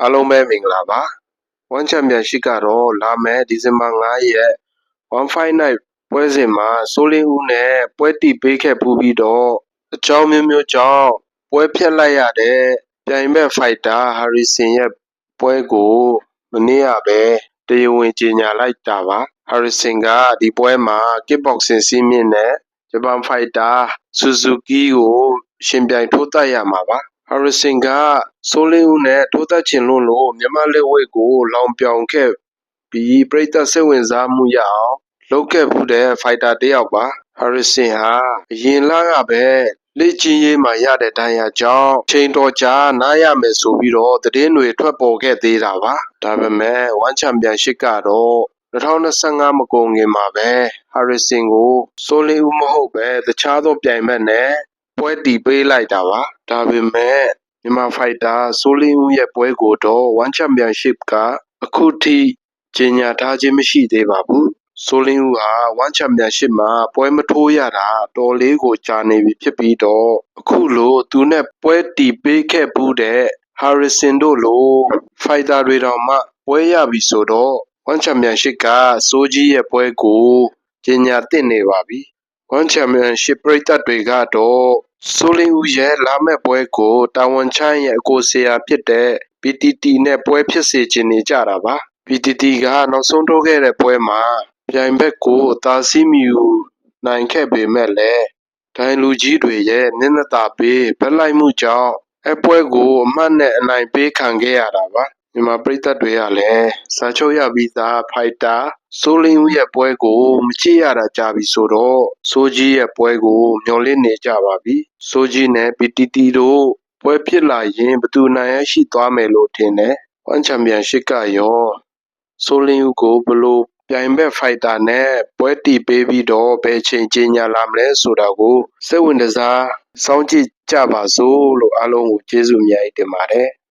အားလုံးပဲမင်္ဂလာပါဝမ်ချန်ပီယံရှစ်ကတော့လာမယ်ဒီဇင်ဘာ9ရက်1 Fight Night ပွဲစဉ်မှာစိုးလင်းဦးနဲ့ပွဲတီပေးခဲ့ပူးပြီးတော့အကြောင်းမျိုးမျိုးကြောင့်ပွဲဖြတ်လိုက်ရတဲ့ပြိုင်ဘက်ဖိုက်တာဟာရီဆင်ရဲ့ပွဲကိုမနေ့ကပဲတရားဝင်ကြေညာလိုက်တာပါဟာရီဆင်ကဒီပွဲမှာ kickboxing စီးမြင့်နဲ့ဂျပန်ဖိုက်တာဆူဇူကီကိုရှင်ပြိုင်ထိုးတက်ရမှာပါ ဟာရီဆင်ကစိုးလင်းဦးနဲ့ထိုးတက်ချင်လို့လို့မြန်မာလက်ဝဲကို လောင်ပြောင်ခဲ့ပြီးပြိသက်စိတ်ဝင်စားမှုရအောင်လုပ်ခဲ့မှုတဲ့ဖိုက်တာတစ်ယောက်ပါဟာရီဆင်ဟာအရင်လကပဲလေ့ကျင့်ရေးမှာရတဲ့ဒဏ်ရာကြောင့်ချိန်တော်ကြာနားရမယ်ဆိုပြီးတော့သတင်းတွေထွက်ပေါ်ခဲ့သေးတာပါဒါပေမဲ့ဝမ်ချန်ပီယံရှစ်ကတော့2025မကုန်ခင်မှာပဲဟာရီဆင်ကိုစိုးလင်းဦးမဟုတ်ပဲတခြားသောပြိုင်ဘက်နဲ့ ပွဲတီပေးလိုက်တာပါ ဒါပေမဲ့ မြန်မာဖိုက်တာစိုးလင်းဦးရဲ့ပွဲကိုတော့ဝမ်ချန်ပီယံရှစ်ကအခုထိကြေညာထားခြင်းမရှိသေးပါဘူး စိုးလင်းဦးဟာဝမ်ချန်ပီယံရှစ်မှာ ပွဲမထိုးရတာတော်လေးကိုကြာနေပြီဖြစ်ပြီးတော့ အခုလို သူနဲ့ပွဲတီပေးခဲ့ဘူးတဲ့ဟာရီဆင်တို့လို ဖိုက်တာတွေတောင်မှ ပွဲရပြီဆိုတော့ဝမ်ချန်ပီယံရှစ်ကစိုးကြီးရဲ့ပွဲကို ကြေညာတင်နေပါပြီဝမ်ချန်ပီယံရှစ်ပရိသတ်တွေကတော့ စိုးလင်းဦးရဲ့ လာမဲ့ပွဲကို တာဝန်ချမ်းရဲ့ အကိုဆရာဖြစ်တဲ့ PTT နဲ့ ပွဲဖြစ်စေချင်နေကြတာပါ PTT က နောက်ဆုံးထိုးခဲ့တဲ့ပွဲမှာ ပြိုင်ဘက်ကို အသာစီးမီယူနိုင်ခဲ့ပေမဲ့လည်း ဒိုင်လူကြီးတွေရဲ့နင်းနတာပေးဗက်လိုက်မှုကြောင့်အပွဲကို အမှတ်နဲ့ အနိုင်ပေးခံခဲ့ရတာပါ မြန်မာပြည်သက်တွေကလည်းစာချုပ်ရပြီးသားဖိုက်တာစိုးလင်းဦးရဲ့ပွဲကိုမကြည့်ရတာကြာပြီဆိုတော့စိုးကြီးရဲ့ပွဲကိုမျှော်လင့်နေကြပါပြီစိုးကြီးနဲ့ PTT တို့ပွဲဖြစ်လာရင်ဘယ်သူနိုင်ရရှိသွားမယ်လို့ထင်တယ်ဝမ်ချန်ပီယံရှစ်ကရောစိုးလင်းဦးကိုဘယ်လိုပြိုင်ဘက်ဖိုက်တာနဲ့ပွဲတီပေးပြီးတော့ဘယ်ချိန်ကြေညာလာမလဲဆိုတာကိုစိတ်ဝင်တစားစောင့်ကြည့်ကြပါစို့လို့အားလုံးကိုကျေးဇူးအများကြီးတင်ပါတယ်